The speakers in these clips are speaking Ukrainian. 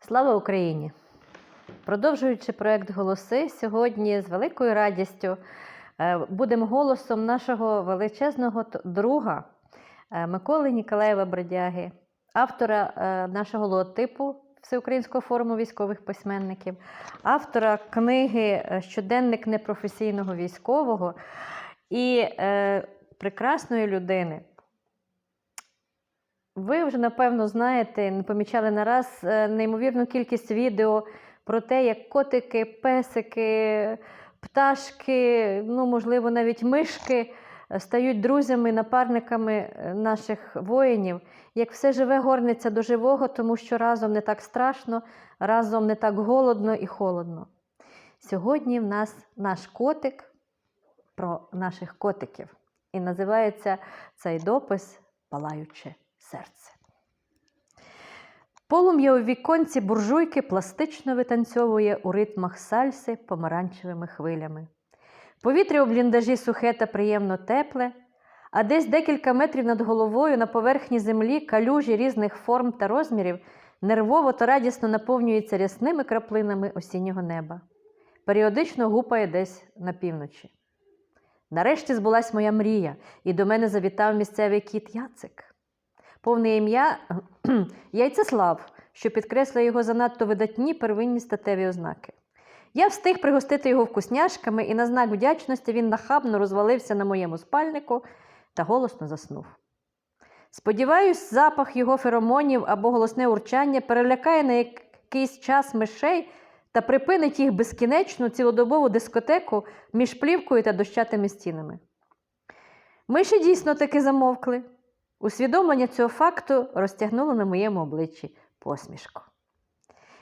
Слава Україні! Продовжуючи проект Голоси, сьогодні з великою радістю е, будемо голосом нашого величезного друга е, Миколи Ніколаєва Бродяги, автора е, нашого логотипу Всеукраїнського форуму військових письменників, автора книги Щоденник непрофесійного військового і прекрасної людини. Ви вже, напевно, знаєте, не помічали нараз е, неймовірну кількість відео про те, як котики, песики, пташки, ну, можливо, навіть мишки е, стають друзями, напарниками е, наших воїнів, як все живе горниться до живого, тому що разом не так страшно, разом не так голодно і холодно. Сьогодні в нас наш котик про наших котиків. І називається цей допис Палаюче серце. Полум'я у віконці буржуйки пластично витанцьовує у ритмах сальси помаранчевими хвилями. Повітря у бліндажі сухе та приємно тепле, а десь декілька метрів над головою на поверхні землі калюжі різних форм та розмірів нервово та радісно наповнюються рясними краплинами осіннього неба. Періодично гупає десь на півночі. Нарешті збулась моя мрія, і до мене завітав місцевий кіт Яцик. Повне ім'я Яйцеслав, що підкреслює його занадто видатні первинні статеві ознаки. Я встиг пригостити його вкусняшками, і на знак вдячності він нахабно розвалився на моєму спальнику та голосно заснув. Сподіваюсь, запах його феромонів або голосне урчання перелякає на якийсь час мишей та припинить їх безкінечну цілодобову дискотеку між плівкою та дощатими стінами. Миші дійсно таки замовкли. Усвідомлення цього факту розтягнуло на моєму обличчі посмішку.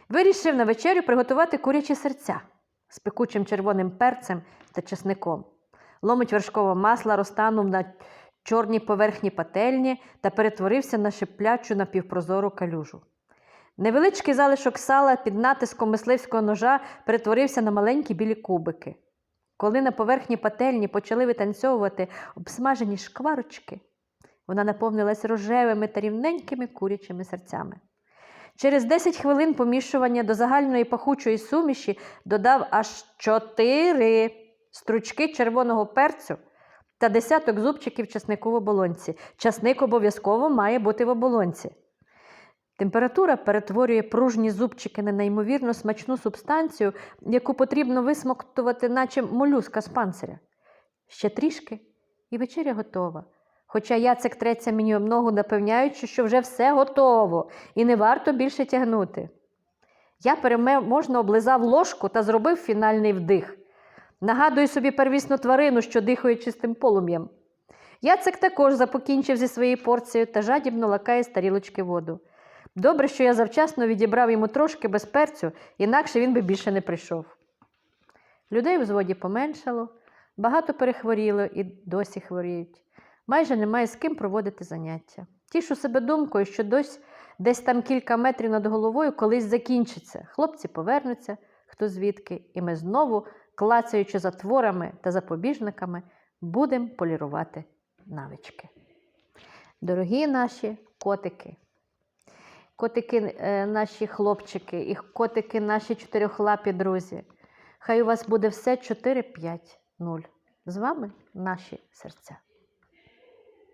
Вирішив на вечерю приготувати курячі серця з пекучим червоним перцем та чесником. Ломить вершкового масла розтанув на чорній поверхні пательні та перетворився на шиплячу напівпрозору калюжу. Невеличкий залишок сала під натиском мисливського ножа перетворився на маленькі білі кубики. Коли на поверхні пательні почали витанцьовувати обсмажені шкварочки, вона наповнилась рожевими та рівненькими курячими серцями. Через 10 хвилин помішування до загальної пахучої суміші додав аж 4 стручки червоного перцю та десяток зубчиків часнику в оболонці. Часник обов'язково має бути в оболонці. Температура перетворює пружні зубчики на неймовірно смачну субстанцію, яку потрібно висмоктувати, наче молюска з панциря. Ще трішки, і вечеря готова. Хоча Яцик треться мені об ногу, напевняючи, що вже все готово і не варто більше тягнути. Я переможно облизав ложку та зробив фінальний вдих. Нагадую собі первісну тварину, що дихає чистим полум'ям. Яцик також запокінчив зі своєю порцією та жадібно лакає з тарілочки воду. Добре, що я завчасно відібрав йому трошки без перцю, інакше він би більше не прийшов. Людей в зводі поменшало, багато перехворіло і досі хворіють. Майже немає з ким проводити заняття. Тішу себе думкою, що дось, десь там кілька метрів над головою колись закінчиться. Хлопці повернуться, хто звідки, і ми знову, клацаючи затворами та запобіжниками, будемо полірувати навички. Дорогі наші котики, котики е, наші хлопчики, і котики наші чотирьохлапі друзі. Хай у вас буде все 4-5-0. З вами наші серця.